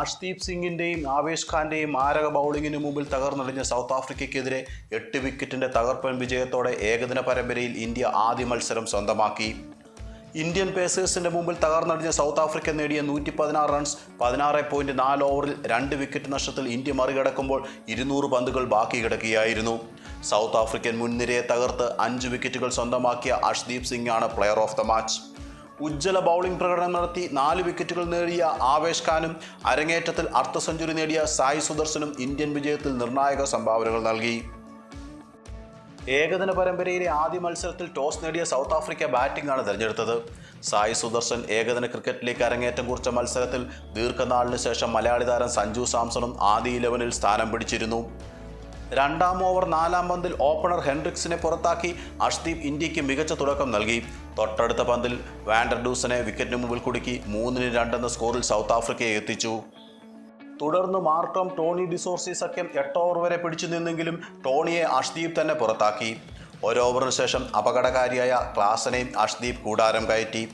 അഷ്ദീപ് സിംഗിന്റെയും ആവേശ് ഖാന്റെയും മാരക ബൗളിങ്ങിന് മുമ്പിൽ തകർന്നടിഞ്ഞ സൗത്ത് ആഫ്രിക്കയ്ക്കെതിരെ എട്ട് വിക്കറ്റിന്റെ തകർപ്പൻ വിജയത്തോടെ ഏകദിന പരമ്പരയിൽ ഇന്ത്യ ആദ്യ മത്സരം സ്വന്തമാക്കി. ഇന്ത്യൻ പേസേഴ്സിന്റെ മുമ്പിൽ തകർന്നടിഞ്ഞ സൗത്ത് ആഫ്രിക്ക നേടിയ നൂറ്റി പതിനാറ് റൺസ് പതിനാറ് പോയിന്റ് നാല് ഓവറിൽ രണ്ട് വിക്കറ്റ് നഷ്ടത്തിൽ ഇന്ത്യ മറികടക്കുമ്പോൾ ഇരുന്നൂറ് പന്തുകൾ ബാക്കി കിടക്കുകയായിരുന്നു. സൗത്ത് ആഫ്രിക്കൻ മുൻനിരയെ തകർത്ത് അഞ്ച് വിക്കറ്റുകൾ സ്വന്തമാക്കിയ അഷ്ദീപ് ആണ് പ്ലെയർ ഓഫ് ദ മാച്ച് ഉജ്ജ്വല ബൗളിംഗ് പ്രകടനം നടത്തി നാല് വിക്കറ്റുകൾ നേടിയ ആവേശ് ഖാനും അരങ്ങേറ്റത്തിൽ അർദ്ധ സെഞ്ചുറി നേടിയ സായി സുദർശനും ഇന്ത്യൻ വിജയത്തിൽ നിർണായക സംഭാവനകൾ നൽകി. ഏകദിന പരമ്പരയിലെ ആദ്യ മത്സരത്തിൽ ടോസ് നേടിയ സൗത്ത് ആഫ്രിക്ക ബാറ്റിംഗ് ആണ് തിരഞ്ഞെടുത്തത്. സായി സുദർശൻ ഏകദിന ക്രിക്കറ്റിലേക്ക് അരങ്ങേറ്റം കുറിച്ച മത്സരത്തിൽ ദീർഘനാളിന് ശേഷം മലയാളി താരം സഞ്ജു സാംസണും ആദ്യ ഇലവനിൽ സ്ഥാനം പിടിച്ചിരുന്നു. രണ്ടാം ഓവർ നാലാം പന്തിൽ ഓപ്പണർ ഹെൻറിക്സിനെ പുറത്താക്കി അഷ്ദീപ് ഇന്ത്യയ്ക്ക് മികച്ച തുടക്കം നൽകി. തൊട്ടടുത്ത പന്തിൽ വാൻഡർഡൂസിനെ വിക്കറ്റിന് മുമ്പിൽ കുടുക്കി മൂന്നിന് രണ്ടെന്ന സ്കോറിൽ സൗത്ത് ആഫ്രിക്കയെ എത്തിച്ചു. തുടർന്ന് മാർക്കം ടോണി ഡിസോർസി സഖ്യം എട്ട് ഓവർ വരെ പിടിച്ചു നിന്നെങ്കിലും ടോണിയെ അഷ്ദീപ് തന്നെ പുറത്താക്കി. ഒരു ഓവറിന് ശേഷം അപകടകാരിയായ ക്ലാസനെയും അഷ്ദീപ് കൂടാരം കയറ്റി.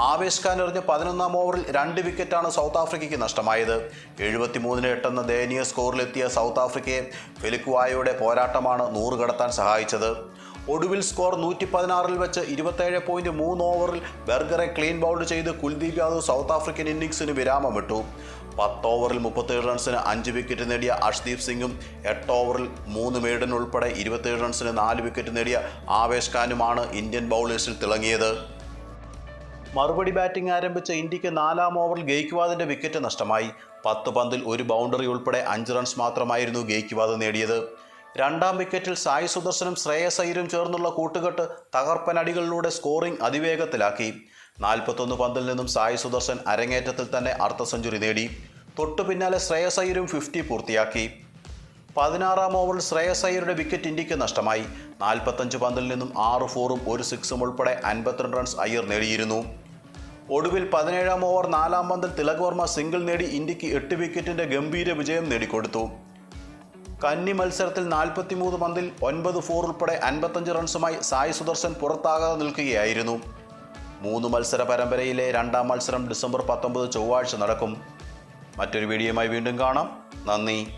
ആവേശ് ഖാൻ എറിഞ്ഞ പതിനൊന്നാം ഓവറിൽ രണ്ട് വിക്കറ്റാണ് സൗത്ത് ആഫ്രിക്കയ്ക്ക് നഷ്ടമായത്. എഴുപത്തിമൂന്നിന് എട്ടെന്ന ദയനീയ സ്കോറിലെത്തിയ സൗത്ത് ആഫ്രിക്കയെ ഫെലിക്കുവായയുടെ പോരാട്ടമാണ് നൂറ് കടത്താൻ സഹായിച്ചത്. ഒടുവിൽ സ്കോർ നൂറ്റി പതിനാറിൽ വെച്ച് ഇരുപത്തേഴ് പോയിന്റ് മൂന്ന് ഓവറിൽ ബെർഗറെ ക്ലീൻ ബൗൾഡ് ചെയ്ത് കുൽദീപ് യാദവ് സൗത്ത് ആഫ്രിക്കൻ ഇന്നിംഗ്സിന് വിരാമമിട്ടു. പത്ത് ഓവറിൽ മുപ്പത്തേഴ് റൺസിന് അഞ്ച് വിക്കറ്റ് നേടിയ അഷ്ദീപ് സിംഗും എട്ട് ഓവറിൽ മൂന്ന് മെയ്ഡൻ ഉൾപ്പെടെ ഇരുപത്തേഴ് റൺസിന് നാല് വിക്കറ്റ് നേടിയ ആവേശ് ഖാനുമാണ് ഇന്ത്യൻ ബൗളേഴ്സിൽ തിളങ്ങിയത്. മറുപടി ബാറ്റിംഗ് ആരംഭിച്ച ഇന്ത്യയ്ക്ക് നാലാം ഓവറിൽ ഗെയ്ക്വാദിന്റെ വിക്കറ്റ് നഷ്ടമായി. പത്ത് പന്തിൽ ഒരു ബൗണ്ടറി ഉൾപ്പെടെ അഞ്ച് റൺസ് മാത്രമായിരുന്നു ഗെയ്ക്വാദ് നേടിയത്. രണ്ടാം വിക്കറ്റിൽ സായി സുദർശനും ശ്രേയസ് അയ്യരും ചേർന്നുള്ള കൂട്ടുകെട്ട് തകർപ്പൻ അടികളിലൂടെ സ്കോറിംഗ് അതിവേഗത്തിലാക്കി. നാൽപ്പത്തൊന്ന് പന്തിൽ നിന്നും സായി സുദർശൻ അരങ്ങേറ്റത്തിൽ തന്നെ അർദ്ധ സെഞ്ചുറി നേടി. തൊട്ടു പിന്നാലെ ശ്രേയസ് അയ്യരും ഫിഫ്റ്റി പൂർത്തിയാക്കി. പതിനാറാം ഓവറിൽ ശ്രേയസ് അയ്യരുടെ വിക്കറ്റ് ഇന്ത്യയ്ക്ക് നഷ്ടമായി. നാൽപ്പത്തഞ്ച് പന്തിൽ നിന്നും ആറ് ഫോറും ഒരു സിക്സും ഉൾപ്പെടെ അൻപത്തിരണ്ട് റൺസ് അയ്യർ നേടിയിരുന്നു. ഒടുവിൽ പതിനേഴാം ഓവർ നാലാം പന്തിൽ തിലക് വർമ്മ സിംഗിൾ നേടി ഇന്ത്യയ്ക്ക് എട്ട് വിക്കറ്റിന്റെ ഗംഭീര വിജയം നേടിക്കൊടുത്തു. കന്നി മത്സരത്തിൽ നാൽപ്പത്തിമൂന്ന് പന്തിൽ ഒൻപത് ഫോർ ഉൾപ്പെടെ അൻപത്തഞ്ച് റൺസുമായി സായി സുദർശൻ പുറത്താകാതെ നിൽക്കുകയായിരുന്നു. മൂന്ന് മത്സര പരമ്പരയിലെ രണ്ടാം മത്സരം ഡിസംബർ പത്തൊമ്പത് ചൊവ്വാഴ്ച നടക്കും. മറ്റൊരു വീഡിയോയുമായി വീണ്ടും കാണാം. നന്ദി.